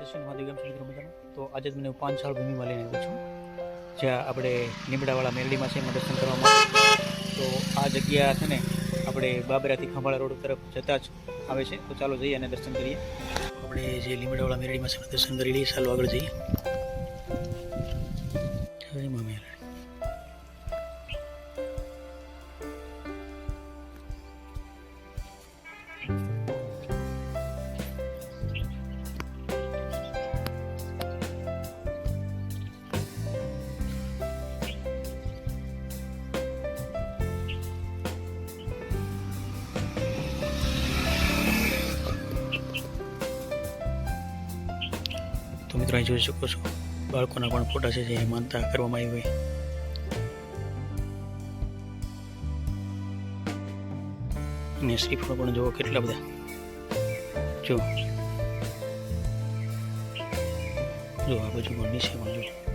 દર્શન મહાદેવ મિત્રો મજામાં તો આજે તમને હું પાંચ સાલ ભૂમિમાં લઈને આવ્યો છું, જ્યાં આપણે લીમડાવાળા મેરડીમાં છે એમાં દર્શન કરવા માટે તો આ જગ્યા છે ને, આપણે બાબરાથી ખંભાળા રોડ તરફ જતા જ આવે છે. તો ચાલો જઈએ અને દર્શન કરીએ. આપણે જે લીમડાવાળા મેરડીમાં છે દર્શન કરી લઈએ. ચાલો આગળ જઈએ. તો મિત્રો, અહીં જોઈ શકો છો, બાળકોના પણ ફોટા છે જે માનતા કરવામાં આવી હોય. અને શ્રીફળ પણ જુઓ કેટલા બધા. જો. જો આ બાજુ પણ નીચે પણ જો.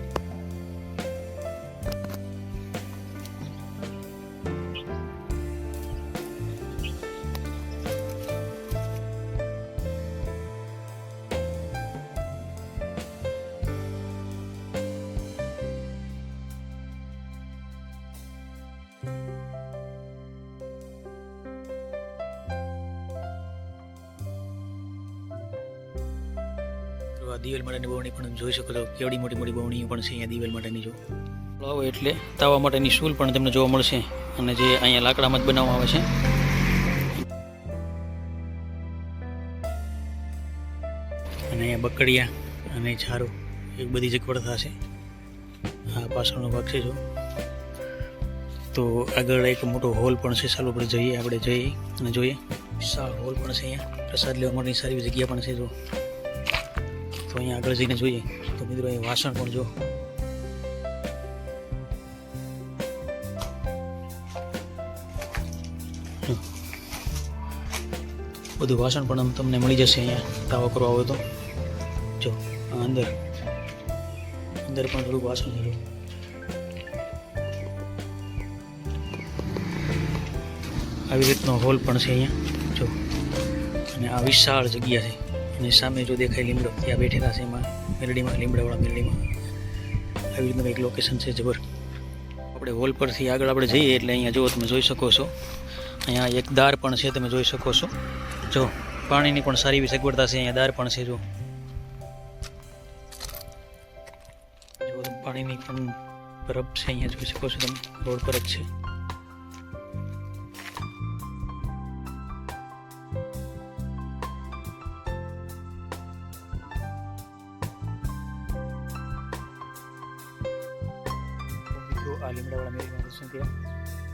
દિવેલ માટેની બવણી પણ જોઈ શકો છો. કેવડી મોટી મોટી બવણી પણ છે અહીંયા દિવેલ માટેની જો. આવો એટલે તાવા માટેની શૂલ પણ તમને જોવા મળશે. અને જે અહીંયા લાકડામાં જ બનાવવામાં આવે છે. અને અહીંયા બકડિયા અને ઝારો એ બધી જગવડ થશે આ પાછળનો ભાગ છે જો. તો આગળ એક મોટો હોલ પણ છે ચાલો આપણે જઈએ આપણે જઈએ અને જોઈએ. વિશાળ હોલ પણ છે અહીંયા. પ્રસાદ લેવા માટેની સારી જગ્યા પણ છે જો. તો અહીંયા આગળ જઈને જોઈએ. તો મિત્રો અહીં વાસણ પણ જો. બધું વાસણ પણ તમને મળી જશે અહીંયા. તાવા કરવા હોય તો. જો અંદર. અંદર પણ થોડુંક વાસણ છે આવી રીતનો હોલ પણ છે અહીંયા. જો. અને આ વિશાળ જગ્યા છે. અને સામે જો દેખાય લીમડો ત્યાં બેઠેલા છે એમાં, મેરડીમાં, લીમડાવાળા મેરડીમાં. આવી રીતનું એક લોકેશન છે જબર. આપણે હોલ પરથી આગળ આપણે જઈએ એટલે અહીંયા જો તમે જોઈ શકો છો. અહીંયા એક દાર પણ છે, તમે જોઈ શકો છો. જો, પાણીની પણ સારી એવી સગવડતા છે, અહીંયા દાર પણ છે જો પાણીની પણ બરફ છે, અહીંયા જોઈ શકો છો તમે. રોડ પર જ છે. મિત્રો આ લીમડાવાળા મેરડીમાં દર્શન કર્યા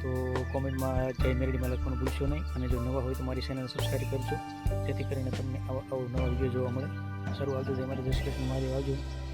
તો કોમેન્ટમાં જય મેરડીમાં લખવાનું ભૂલશો નહીં. અને જો નવા હોય તો મારી ચેનલ સબસ્ક્રાઈબ કરજો. જેથી કરીને તમને આવા આવો નવા વીડિયો જોવા મળે. સારું, આવજો, જય મારી જય શ્રી કૃષ્ણ.